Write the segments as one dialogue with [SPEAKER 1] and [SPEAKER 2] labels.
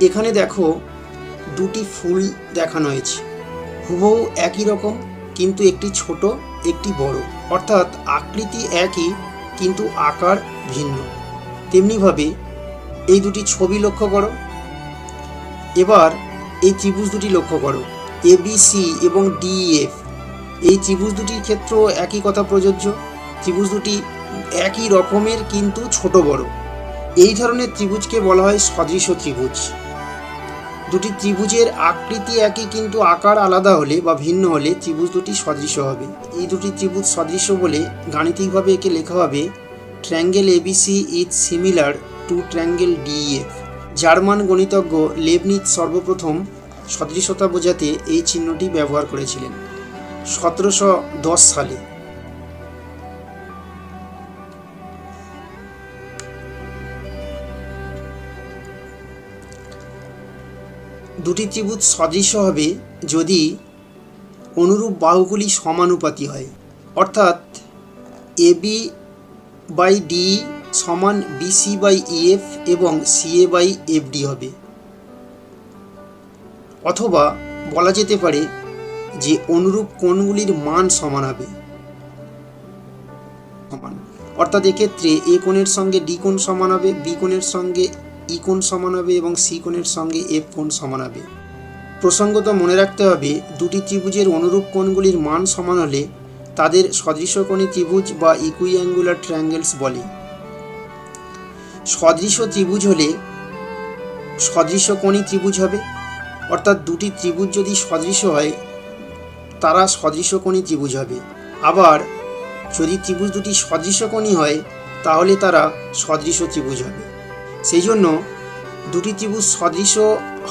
[SPEAKER 1] এখানে দেখো দুটি ফুল দেখানো হয়েছে। হুবহু একই রকম, কিন্তু একটি ছোট, একটি বড়। অর্থাৎ আকৃতি একই, কিন্তু আকার ভিন্ন। তেমনিভাবে এই দুটি ছবি লক্ষ্য করো। এবার এই ত্রিভুজ দুটি লক্ষ্য করো। এ বি সি এবং ডিএফ এই ত্রিভুজ দুটির ক্ষেত্রেও একই কথা প্রযোজ্য। ত্রিভুজ দুটি একই রকমের, কিন্তু ছোট বড়। এই ধরনের ত্রিভুজকে বলা হয় সদৃশ ত্রিভুজ। দুটি ত্রিভুজের আকৃতি একই, কিন্তু আকার আলাদা হলে বা ভিন্ন হলে ত্রিভুজ দুটি সদৃশ হবে। এই দুটি ত্রিভুজ সদৃশ বলে গাণিতিকভাবে একে লেখা হবে triangle ABC is similar to triangle DF German গণিতজ্ঞ লেবনিজ সর্বপ্রথম সদৃশতা বোঝাতে এই চিহ্নটি ব্যবহার করেছিলেন। সতেরোশো দশ সালে। দুটি ত্রিভুজ সদৃশ হবে যদি অনুরূপ বাহুগুলি সমানুপাতি হয়। অর্থাৎ এবি বাই ডি সমান বিসি বাই ইএফ এবং সিএ বাই এফডি হবে। অথবা বলা যেতে পারে যে অনুরূপ কোণগুলির মান সমান হবে। সমান অর্থাৎ এক্ষেত্রে এ কোণের সঙ্গে ডি কোণ সমান হবে, বি কোণের সঙ্গে ই কোণ সমান হবে এবং সি কোণের সঙ্গে এফ কোণ সমান হবে। প্রসঙ্গত মনে রাখতে হবে, দুটি ত্রিভুজের অনুরূপ কোণগুলির মান সমান হলে তাদের সদৃশ সদৃশকোণী ত্রিভুজ বা ইকুইঅ্যাঙ্গুলার ট্রায়াঙ্গেলস বলে। সদৃশ ত্রিভুজ হলে সদৃশ সদৃশকোণী ত্রিভুজ হবে, অর্থাৎ দুটি ত্রিভুজ যদি সদৃশ হয়, তারা সদৃশ সদৃশকোণী ত্রিভুজ হবে। আবার যদি ত্রিভুজ দুটি সদৃশকোণী হয়, তাহলে তারা সদৃশ ত্রিভুজ হবে। সেই জন্য দুটি ত্রিভুজ সদৃশ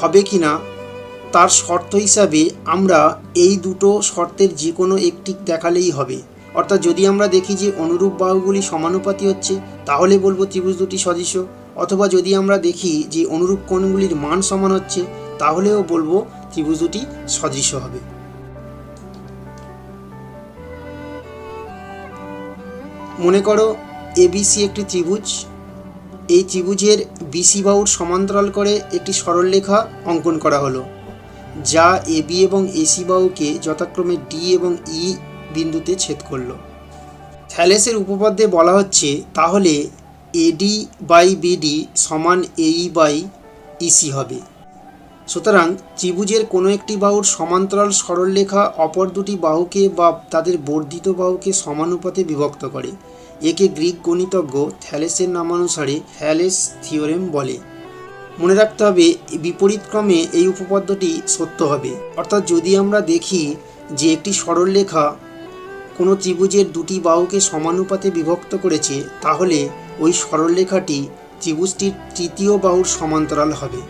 [SPEAKER 1] হবে কি না তার শর্ত হিসাবে আমরা এই দুটো শর্তের যে কোনো একটি দেখালেই হবে। অর্থাৎ যদি আমরা দেখি যে অনুরূপ বাহুগুলি সমানুপাতি হচ্ছে, তাহলে বলব ত্রিভুজ দুটি সদৃশ। অথবা যদি আমরা দেখি যে অনুরূপ কোণগুলির মান সমান হচ্ছে, তাহলেও বলব ত্রিভুজ দুটি সদৃশ হবে। মনে করো এবিসি একটি ত্রিভুজ। এই ত্রিভুজের বিসি বাহুর সমান্তরাল করে একটি সরলরেখা অঙ্কন করা হলো, যা এবি এবং এসি বাহুকে যথাক্রমে ডি এবং ই বিন্দুতে ছেদ করল। থ্যালেসের উপপাদ্যে বলা হচ্ছে, তাহলে এডি বাই বিডি সমান এই বাই ইসি হবে। সুতরাং ত্রিভুজের কোনো একটি বাহুর সমান্তরাল সরলরেখা অপর দুটি বাহুকে বা তাদের বর্ধিত বাহুকে সমানুপাতে বিভক্ত করে। একে গ্রিক গণিতজ্ঞ থ্যালেসের নামানুসারে থ্যালেস থিওরেম বলে। মনে রাখতে হবে, বিপরীতক্রমে এই উপপাদ্যটি সত্য হবে। অর্থাৎ যদি আমরা দেখি যে একটি সরলরেখা কোনো ত্রিভুজের দুটি বাহুকে সমানুপাতে বিভক্ত করেছে, তাহলে ওই সরলরেখাটি ত্রিভুজটির তৃতীয় বাহুর সমান্তরাল হবে।